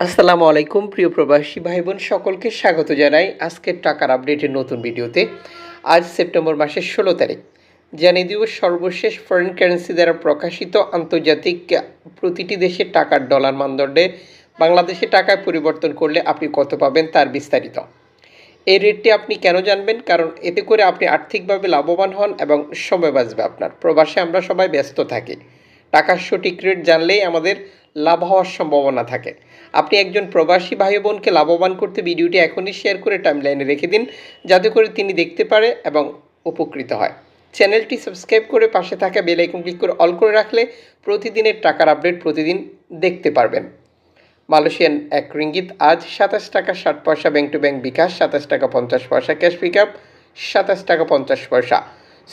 আসসালামু আলাইকুম, প্রিয় প্রবাসী ভাই বোন সকলকে স্বাগত জানাই আজকের টাকার আপডেটের নতুন ভিডিওতে। আজ সেপ্টেম্বর মাসের ষোলো তারিখ। জানিয়ে দিব, সর্বশেষ ফরেন কারেন্সি দ্বারা প্রকাশিত আন্তর্জাতিক প্রতিটি দেশের টাকার ডলার মানদণ্ডে বাংলাদেশে টাকায় পরিবর্তন করলে আপনি কত পাবেন তার বিস্তারিত। এই রেটটি আপনি কেন জানবেন? কারণ এতে করে আপনি আর্থিকভাবে লাভবান হন এবং সময় বাঁচবে আপনার। প্রবাসে আমরা সবাই ব্যস্ত থাকি। টাকার সঠিক রেট জানলেই আমাদের লাভ হওয়ার সম্ভাবনা থাকে। আপনি একজন প্রবাসী ভাই বোনকে লাভবান করতে ভিডিওটি এখনই শেয়ার করে টাইমলাইনে রেখে দিন, যাতে করে তিনি দেখতে পারে এবং উপকৃত হয়। চ্যানেলটি সাবস্ক্রাইব করে পাশে থাকা বেল আইকন ক্লিক করে অল করে রাখলে প্রতিদিনের টাকার আপডেট প্রতিদিন দেখতে পারবেন। মালয়েশিয়ান এক রিঙ্গিত আজ সাতাশ টাকা ষাট পয়সা ব্যাংক টু ব্যাংক বিকাশ সাতাশ টাকা পঞ্চাশ পয়সা ক্যাশ পিক আপ সাতাশ টাকা পঞ্চাশ পয়সা।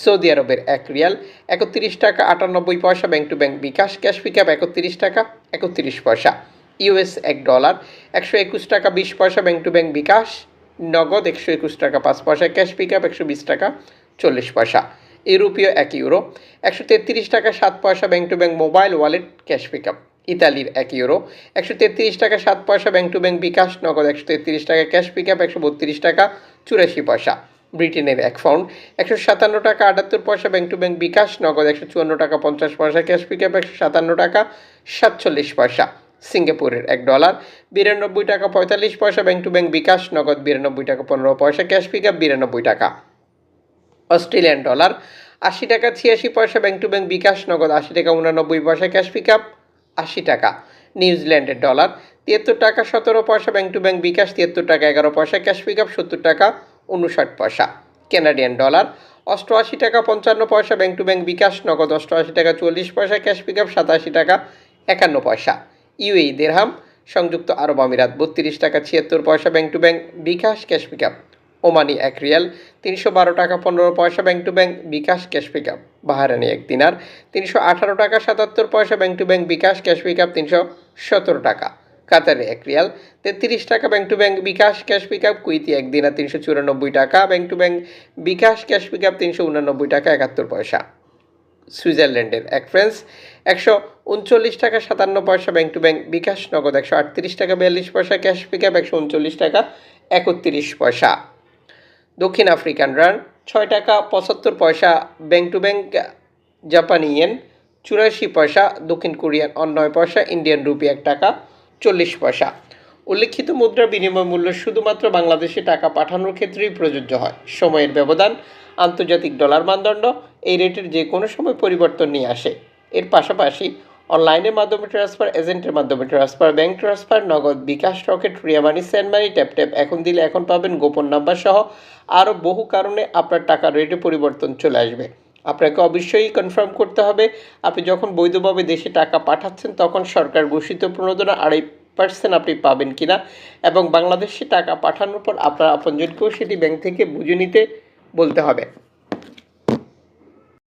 সৌদি আরবের এক রিয়াল, একত্রিশ টাকা আটানব্বই পয়সা bank to bank bKash, cash pick up একত্রিশ টাকা একত্রিশ পয়সা। ইউএস এক ডলার, একশো একুশ টাকা বিশ পয়সা ব্যাংক টু ব্যাংক বিকাশ, নগদ একশো একুশ টাকা পাঁচ পয়সা, ক্যাশ পিক আপ একশো বিশ টাকা চল্লিশ পয়সা। ইউরোপীয় এক ইউরো, একশো তেত্রিশ টাকা সাত পয়সা bank to bank mobile wallet, cash pick up ইতালির এক ইউরো, একশো তেত্রিশ টাকা সাত পয়সা ব্যাংক টু ব্যাংক বিকাশ, নগদ একশো তেত্রিশ টাকা, ক্যাশ পিক আপ একশো বত্রিশ টাকা চুরাশি পয়সা। ব্রিটেনের এক পাউন্ড একশো সাতান্ন টাকা আটাত্তর পয়সা ব্যাংক টু ব্যাংক বিকাশ, নগদ একশো চুয়ান্ন টাকা পঞ্চাশ পয়সা, ক্যাশ পিক আপ একশো সাতান্ন টাকা, সাতচল্লিশ পয়সা। সিঙ্গাপুরের এক ডলার, বিরানব্বই টাকা পঁয়তাল্লিশ পয়সা ব্যাংক টু ব্যাংক বিকাশ, নগদ বিরানব্বই টাকা পনেরো পয়সা, ক্যাশ পিক আপ বিরানব্বই টাকা। অস্ট্রেলিয়ান ডলার, আশি টাকা ছিয়াশি পয়সা ব্যাংক টু ব্যাংক বিকাশ, নগদ আশি টাকা উনানব্বই পয়সা, ক্যাশ পিক আপ আশি টাকা। নিউজিল্যান্ডের ডলার, তিয়াত্তর টাকা সতেরো পয়সা ব্যাংক টু ব্যাংক বিকাশ, তিয়াত্তর টাকা এগারো পয়সা, ক্যাশ পিক আপ সত্তর টাকা উনষাট পয়সা। কানাডিয়ান ডলার অষ্টআশি টাকা পঞ্চান্ন পয়সা ব্যাংক টু ব্যাংক বিকাশ, নগদ অষ্টআশি টাকা চল্লিশ পয়সা ক্যাশ পিক আপ সাতাশি টাকা একান্ন পয়সা। ইউএই দেড়হাম সংযুক্ত আরব আমিরাত, বত্রিশ টাকা ছিয়াত্তর পয়সা bank to bank bKash cash pick up Omani এক রিয়াল, তিনশো বারো টাকা পনেরো পয়সা bank to bank bKash cash pick up Bahraini এক দিনার, তিনশো আঠারো টাকা সাতাত্তর পয়সা bank to bank bKash cash pick up তিনশো সতেরো টাকা। কাতারে এক রিয়াল। তেত্রিশ টাকা bank to bank bKash, cash pick up Kuwaiti এক দিনার তিনশো চুরানব্বই টাকা। Bank to bank bKash, cash pick up তিনশো উনানব্বই টাকা, একাত্তর পয়সা। সুইজারল্যান্ডের এক ফ্রেন্স একশো উনচল্লিশ টাকা, সাতান্ন পয়সা ব্যাংক টু ব্যাংক বিকাশ, নগদ একশো আটত্রিশ টাকা, বিয়াল্লিশ পয়সা, ক্যাশ পিক আপ একশো উনচল্লিশ টাকা, একত্রিশ পয়সা। দক্ষিণ আফ্রিকান রান, ছয় টাকা, পঁচাত্তর পয়সা ব্যাংক টু ব্যাংক, জাপানি ইয়েন, চুরাশি পয়সা, দক্ষিণ কোরিয়ান অন্যয় পয়সা, ইন্ডিয়ান রুপি এক টাকা। চল্লিশ পয়সা। উল্লেখিত মুদ্রার বিনিময় মূল্য শুধুমাত্র বাংলাদেশে টাকা পাঠানোর ক্ষেত্রেই প্রযোজ্য হয়। সময়ের ব্যবধান, আন্তর্জাতিক ডলার মানদণ্ড, এই রেটের যে কোনো সময় পরিবর্তন নিয়ে আসে। এর পাশাপাশি অনলাইনের মাধ্যমে ট্রান্সফার এজেন্টের মাধ্যমে transfer bank transfer Nagad bKash Rocket Ria money send money tap tap এখন দিলে এখন পাবেন গোপন নাম্বার সহ আরও বহু কারণে আপনার টাকার রেটে পরিবর্তন চলে আসবে। আপনাকে অবশ্যই কনফার্ম করতে হবে। আপনি যখন বৈধভাবে দেশে টাকা পাঠাচ্ছেন, তখন সরকার ঘোষিত প্রণোদনা আড়াই পার্সেন্ট আপনি পাবেন কিনা এবং বাংলাদেশে টাকা পাঠানোর পর আপনার আপনজনকেও সেটি ব্যাংক থেকে বুঝে নিতে বলতে হবে।